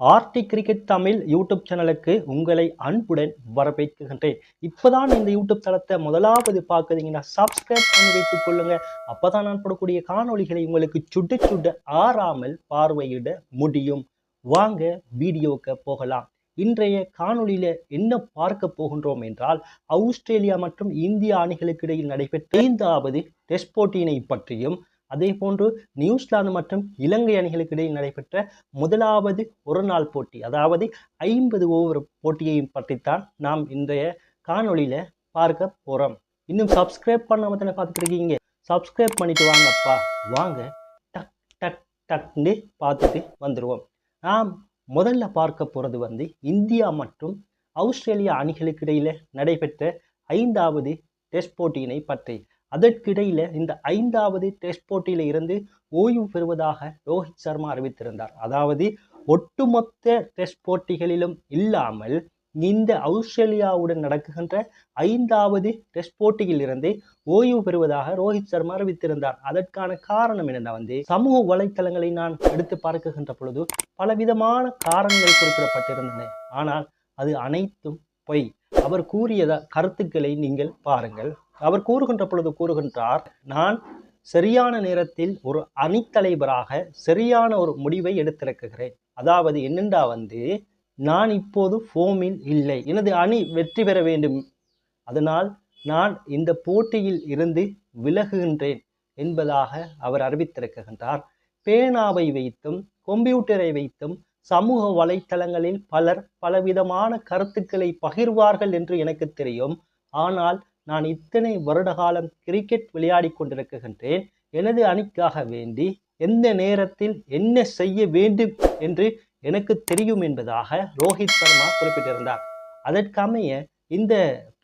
RT cricket Tamil YouTube சேனலுக்கு உங்களை அன்புடன் வரவேற்கின்றேன். இப்போதான் இந்த யூடியூப் தளத்தை முதலாவது பார்க்குறீங்கன்னா சப்ஸ்கிரைப் பண்ணி வைத்துக் கொள்ளுங்க. அப்பதான் நான் போடக்கூடிய காணொளிகளை உங்களுக்கு சுட்டு சுட்டு ஆறாமல் பார்வையிட முடியும். வாங்க வீடியோக்கு போகலாம். இன்றைய காணொலியில என்ன பார்க்க போகின்றோம் என்றால் ஆஸ்திரேலியா மற்றும் இந்திய அணிகளுக்கு இடையில் நடைபெற்ற ஐந்தாவது டெஸ்ட் போட்டியினை பற்றியும் அதே போன்று நியூசிலாந்து மற்றும் இலங்கை அணிகளுக்கு இடையில் நடைபெற்ற முதலாவது ஒரு நாள் போட்டி அதாவது ஐம்பது ஓவர் போட்டியையும் பற்றித்தான் நாம் இன்றைய காணொளியில பார்க்க போறோம். இன்னும் சப்ஸ்கிரைப் பண்ணாம தானே பார்த்துட்டு இருக்கீங்க சப்ஸ்கிரைப் பண்ணிட்டு வாங்கப்பா. வாங்க டக் டக் டக்னு பார்த்துட்டு வந்துடுவோம் நாம் முதல்ல பார்க்க போகிறது வந்து இந்தியா மற்றும் ஆஸ்திரேலியா அணிகளுக்கு இடையில் நடைபெற்ற ஐந்தாவது டெஸ்ட் போட்டியினை பற்றி. அதற்கிடையில இந்த ஐந்தாவது டெஸ்ட் போட்டியில இருந்து ஓய்வு பெறுவதாக ரோஹித் சர்மா அறிவித்திருந்தார். அதாவது ஒட்டுமொத்த டெஸ்ட் போட்டிகளிலும் இல்லாமல் இந்த ஆஸ்திரேலியாவுடன் நடக்குகின்ற ஐந்தாவது டெஸ்ட் போட்டியில் இருந்து ஓய்வு பெறுவதாக ரோஹித் சர்மா அறிவித்திருந்தார். அதற்கான காரணம் என்னென்ன வந்து சமூக வலைத்தளங்களை நான் எடுத்து பார்க்குகின்ற பொழுது பலவிதமான காரணங்கள் குறிப்பிடப்பட்டிருந்தன. ஆனால் அது அனைத்தும் பொய். அவர் கூறியத கருத்துக்களை நீங்கள் பாருங்கள். அவர் கூறுகின்ற பொழுது கூறுகின்றார் நான் சரியான நேரத்தில் ஒரு அணித்தலைவராக சரியான ஒரு முடிவை எடுத்திருக்கிறேன். அதாவது என்னென்றா வந்து நான் இப்போது ஃபோமில் இல்லை. எனது அணி வெற்றி பெற வேண்டும். அதனால் நான் இந்த போட்டியில் இருந்து விலகுகின்றேன் என்பதாக அவர் அறிவித்திருக்கின்றார். பேனாவை வைத்தும் கம்ப்யூட்டரை வைத்தும் சமூக வலைத்தளங்களில் பலர் பலவிதமான கருத்துக்களை பகிர்வார்கள் என்று எனக்கு தெரியும். ஆனால் நான் இத்தனை வருட காலம் கிரிக்கெட் விளையாடி கொண்டிருக்கின்றேன். எனது அணிக்காக வேண்டி எந்த நேரத்தில் என்ன செய்ய வேண்டும் என்று எனக்கு தெரியும் என்பதாக ரோஹித் சர்மா குறிப்பிட்டிருந்தார். அதற்கமைய இந்த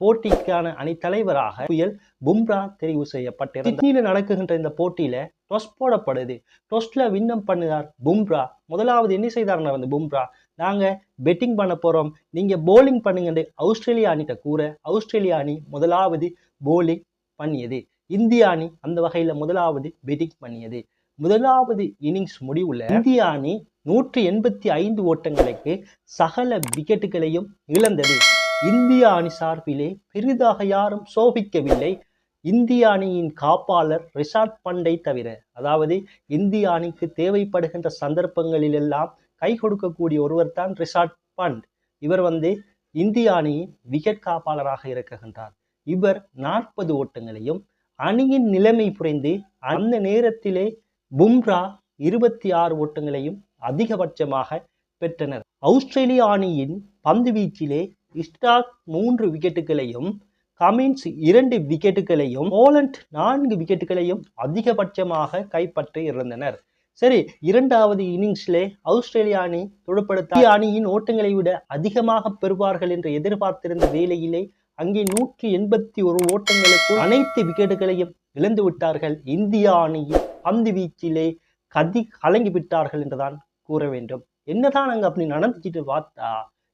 போட்டிக்கான அணி தலைவராக புயல் பும்ரா தெரிவு செய்யப்பட்டிருந்தார். நடக்குகின்ற இந்த போட்டியில டொஸ் போடப்படுது. டொஸ்ட்ல வின்னம் பண்ணுறார் பும்ரா. முதலாவது என்ன செய்தார்னா வந்து பும்ரா? நாங்கள் பெட்டிங் பண்ண போகிறோம் நீங்கள் போலிங் பண்ணுங்கன்னு ஆஸ்திரேலியா அணிகிட்ட கூற ஆஸ்திரேலியா அணி முதலாவது போலிங் பண்ணியது. இந்திய அணி அந்த வகையில் முதலாவது பெட்டிங் பண்ணியது. முதலாவது இன்னிங்ஸ் முடிவுல இந்திய அணி நூற்றி எண்பத்தி ஐந்து ஓட்டங்களுக்கு சகல விக்கெட்டுகளையும் இழந்தது. இந்திய அணி சார்பிலே பெரிதாக யாரும் சோபிக்கவில்லை. இந்திய அணியின் காப்பாளர் ரிஷாட் பண்டை தவிர அதாவது இந்திய அணிக்கு தேவைப்படுகின்ற சந்தர்ப்பங்களிலெல்லாம் கை கொடுக்கக்கூடிய ஒருவர் தான் ரிஷாட் பண்ட். இவர் வந்து இந்திய அணியின் விக்கெட் காப்பாளராக இருக்கின்றார் இவர் நாற்பது ஓட்டங்களையும் அணியின் நிலைமை புரிந்து அந்த நேரத்திலே பும்ரா இருபத்தி ஆறு ஓட்டங்களையும் அதிகபட்சமாக பெற்றனர். ஆஸ்திரேலிய அணியின் பந்து வீச்சிலே இஸ்டாக் மூன்று விக்கெட்டுகளையும் கமின்ஸ் இரண்டு விக்கெட்டுகளையும் போலண்ட் நான்கு விக்கெட்டுகளையும் அதிகபட்சமாக கைப்பற்றி இருந்தனர். சரி இரண்டாவது இன்னிங்ஸ்லே ஆஸ்திரேலிய அணி துடுப்படுத்த அணியின் ஓட்டங்களை விட அதிகமாக பெறுவார்கள் என்று எதிர்பார்த்திருந்த வேளையிலே அங்கே நூற்றி எண்பத்தி ஒரு ஓட்டங்களுக்கு அனைத்து விக்கெட்டுகளையும் இழந்து விட்டார்கள். இந்திய அணியின் பந்து வீச்சிலே கதி கலங்கி விட்டார்கள் என்றுதான் கூற வேண்டும். என்னதான் அங்க அப்படி நடந்துச்சிட்டு பார்த்தா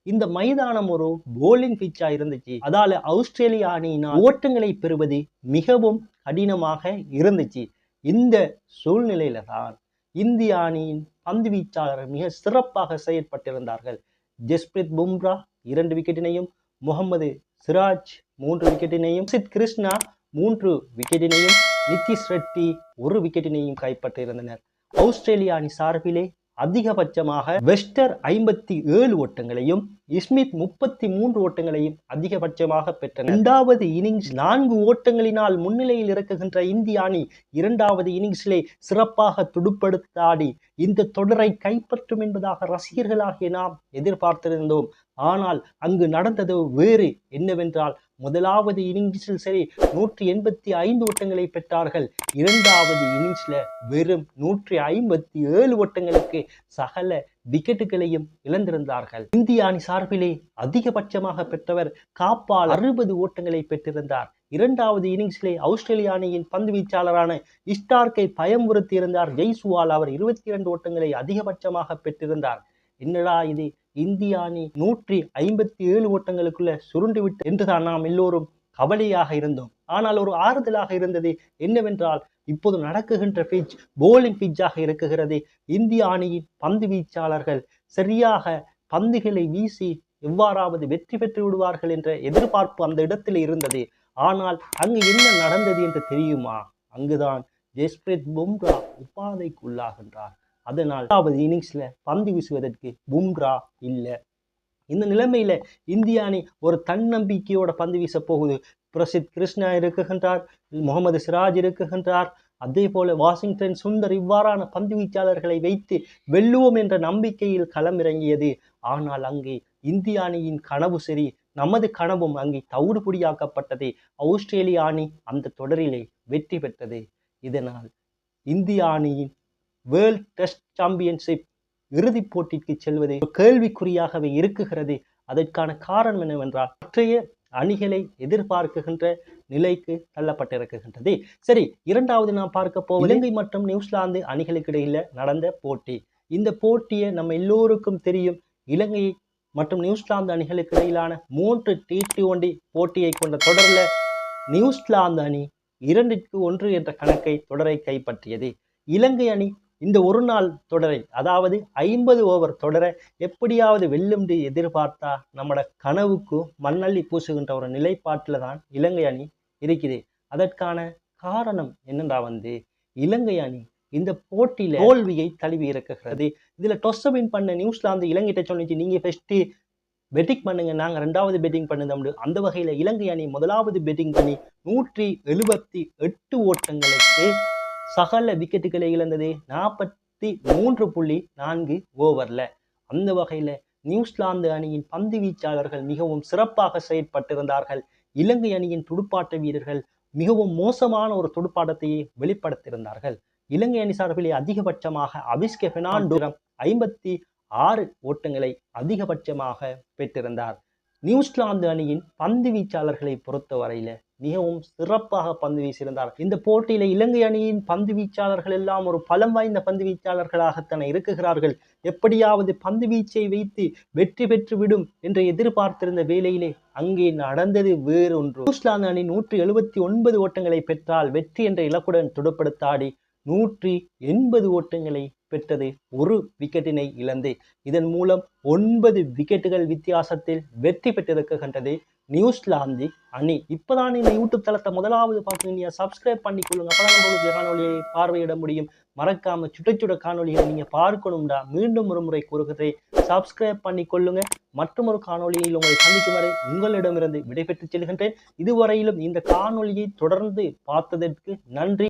இந்த மைதானம் ஒரு போலிங் பிச்சா இருந்துச்சு. அதால ஆஸ்திரேலியா அணியினால் ஓட்டங்களை பெறுவது மிகவும் கடினமாக இருந்துச்சு. இந்த சூழ்நிலையில தான் இந்திய அணியின் பந்து வீச்சாளர் மிக சிறப்பாக செயற்பட்டிருந்தார்கள். ஜஸ்பிரித் பும்ரா இரண்டு விக்கெட்டினையும் முகமது சிராஜ் மூன்று விக்கெட்டினையும் சித் கிருஷ்ணா மூன்று விக்கெட்டினையும் நிதிஷ் ரெட்டி ஒரு விக்கெட்டினையும் கைப்பற்றியிருந்தனர். ஆஸ்திரேலிய அணி சார்பிலே அதிகபட்சமாக வெஸ்டர் ஐம்பத்தி ஏழு ஓட்டங்களையும் இஸ்மித் முப்பத்தி மூன்று ஓட்டங்களையும் அதிகபட்சமாக பெற்றனர். இரண்டாவது இன்னிங்ஸ் நான்கு ஓட்டங்களினால் முன்னிலையில் இருக்குகின்ற இந்திய அணி இரண்டாவது இன்னிங்ஸிலே சிறப்பாக துடுப்படுத்தாடி. இந்த தொடரை கைப்பற்றும் என்பதாக ரசிகர்களாகிய நாம் எதிர்பார்த்திருந்தோம். ஆனால் அங்கு நடந்தது வேறு என்னவென்றால் முதலாவது இன்னிங்ஸில் சரி நூற்றி எண்பத்தி ஐந்து ஓட்டங்களை பெற்றார்கள். இரண்டாவது இன்னிங்ஸ்ல வெறும் நூற்றி ஐம்பத்தி ஏழு ஓட்டங்களுக்கு சகல விக்கெட்டுகளையும் இழந்திருந்தார்கள். இந்திய அணி சார்பிலே அதிகபட்சமாக பெற்றவர் காப்பால் அறுபது ஓட்டங்களை பெற்றிருந்தார். இரண்டாவது இன்னிங்ஸிலே ஆஸ்திரேலிய அணியின் பந்து வீச்சாளரான இஸ்டார்க்கை பயமுறுத்தியிருந்தார் ஜெய்சுவால் அவர் இருபத்தி இரண்டு ஓட்டங்களை அதிகபட்சமாக பெற்றிருந்தார். என்னடா இது? இந்திய அணி நூற்றி ஐம்பத்தி ஏழு ஓட்டங்களுக்குள்ள சுருண்டு விட்டு என்றுதான் நாம் எல்லோரும் கவலையாக இருந்தோம். ஆனால் ஒரு ஆறுதலாக இருந்தது என்னவென்றால் இப்போது நடக்குகின்ற பிட்ச் போலிங் பிட்சாக இருக்குகிறது. இந்திய அணியின் பந்து வீச்சாளர்கள் சரியாக பந்துகளை வீசி எவ்வாறாவது வெற்றி பெற்று விடுவார்கள் என்ற எதிர்பார்ப்பு அந்த இடத்தில் இருந்தது. ஆனால் அங்கு என்ன நடந்தது என்று தெரியுமா? அங்குதான் ஜஸ்பிரித் பும்ரா உபாதைக்கு உள்ளாகின்றார். அதனால் இரண்டாவது இன்னிங்ஸ்ல பந்து வீசுவதற்கு பும்ரா இல்லை. இந்த நிலைமையில இந்திய அணி ஒரு தன்னம்பிக்கையோட பந்து வீச போகுது. பிரசித் கிருஷ்ணா இருக்குகின்றார் முகமது சிராஜ் இருக்குகின்றார். அதே போல வாஷிங்டன் சுந்தர் இவ்வாறான பந்து வீச்சாளர்களை வைத்து வெல்லுவோம் என்ற நம்பிக்கையில் களமிறங்கியது. ஆனால் அங்கே இந்திய அணியின் கனவு சரி நமது கனவும் அங்கே தவிடுபொடியாக்கப்பட்டது ஆஸ்திரேலிய அணி அந்த தொடரிலே வெற்றி பெற்றது. இதனால் இந்திய அணியின் வேர்ல்ட் டெஸ்ட் சாம்பியன்ஷிப் இறுதிப் போட்டிக்கு செல்வது கேள்விக்குறியாகவே இருக்குகிறது. அதற்கான காரணம் என்னவென்றால் மற்றைய அணிகளை எதிர்பார்க்குகின்ற நிலைக்கு தள்ளப்பட்டிருக்கின்றது. சரி இரண்டாவது நாம் பார்க்க போவது இலங்கை மற்றும் நியூசிலாந்து அணிகளுக்கு இடையில நடந்த போட்டி. இந்த போட்டியை நம்ம எல்லோருக்கும் தெரியும். இலங்கை மற்றும் நியூசிலாந்து அணிகளுக்கு இடையிலான மூன்று டி டுவெண்டி போட்டியை கொண்ட தொடரில் நியூசிலாந்து அணி இரண்டிற்கு ஒன்று என்ற கணக்கை தொடரை கைப்பற்றியது. இலங்கை அணி இந்த ஒரு நாள் தொடரை அதாவது ஐம்பது ஓவர் தொடரை எப்படியாவது வெல்லும் எதிர்பார்த்தா நம்மட கனவுக்கு மண்ணள்ளி பூசுகின்ற ஒரு நிலைப்பாட்டில் தான் இலங்கை அணி இருக்குது. அதற்கான காரணம் என்னென்றா வந்து? இலங்கை அணி இந்த போட்டியில தோல்வியை தழுவி இருக்கிறது இதுல டொஸ் வின் பண்ண நியூசிலாந்து இலங்கைட்ட சொன்னிச்சு நீங்க ஃபர்ஸ்ட் பெட்டிங் பண்ணுங்க நாங்கள் ரெண்டாவது பெட்டிங் பண்ணுதோம்னு அந்த வகையில் இலங்கை அணி முதலாவது பெட்டிங் பண்ணி நூற்றி எழுபத்தி எட்டு ஓட்டங்களுக்கு சகல விக்கெட்டுகளை இழந்தது நாற்பத்தி மூன்று புள்ளி நான்கு ஓவரில். அந்த வகையில் நியூசிலாந்து அணியின் பந்து வீச்சாளர்கள் மிகவும் சிறப்பாக செயற்பட்டிருந்தார்கள். இலங்கை அணியின் துடுப்பாட்ட வீரர்கள் மிகவும் மோசமான ஒரு துடுப்பாட்டத்தையே வெளிப்படுத்தியிருந்தார்கள். இலங்கை அணி சார்பிலே அதிகபட்சமாக அபிஸ்கே பெர்னாண்டோ ஐம்பத்தி ஆறு ஓட்டங்களை அதிகபட்சமாக பெற்றிருந்தார். நியூசிலாந்து அணியின் பந்து வீச்சாளர்களை பொறுத்தவரையில மிகவும் சிறப்பாக பந்து வீசியிருந்தார். இந்த போட்டியில இலங்கை அணியின் பந்து வீச்சாளர்கள் எல்லாம் ஒரு பலம் வாய்ந்த பந்து வீச்சாளர்களாகத்தான இருக்குகிறார்கள். எப்படியாவது பந்து வீச்சை வைத்து வெற்றி பெற்று விடும் என்று எதிர்பார்த்திருந்த வேளையிலே அங்கே நடந்தது வேறொன்று. நியூசிலாந்து அணி நூற்றி எழுபத்தி ஒன்பது ஓட்டங்களை பெற்றால் வெற்றி என்ற இலக்குடன் துடுப்படுத்தாடி நூற்றி எண்பது ஓட்டங்களை பெற்றது. ஒரு விக்கெட்டினை இழந்து இதன் மூலம் ஒன்பது விக்கெட்டுகள் வித்தியாசத்தில் வெற்றி பெற்றிருக்கின்றது. நியூசிலாந்து அணி இப்போதான் இந்த யூடியூப் தளத்தை முதலாவது பார்க்குறீங்க சப்ஸ்கிரைப் பண்ணிக்கொள்ளுங்க. அப்பதான் உங்களுக்கு காணொலியை பார்வையிட முடியும். மறக்காம சுட சுட காணொலியை நீங்க பார்க்கணும்டா. மீண்டும் ஒரு முறை கூறுகிறேன். சப்ஸ்கிரைப் பண்ணிக்கொள்ளுங்க. மற்றும் ஒரு காணொலியில் உங்களை சந்திக்கும் வரை உங்களிடமிருந்து விடைபெற்று செல்கின்றேன். இதுவரையிலும் இந்த காணொலியை தொடர்ந்து பார்த்ததற்கு நன்றி.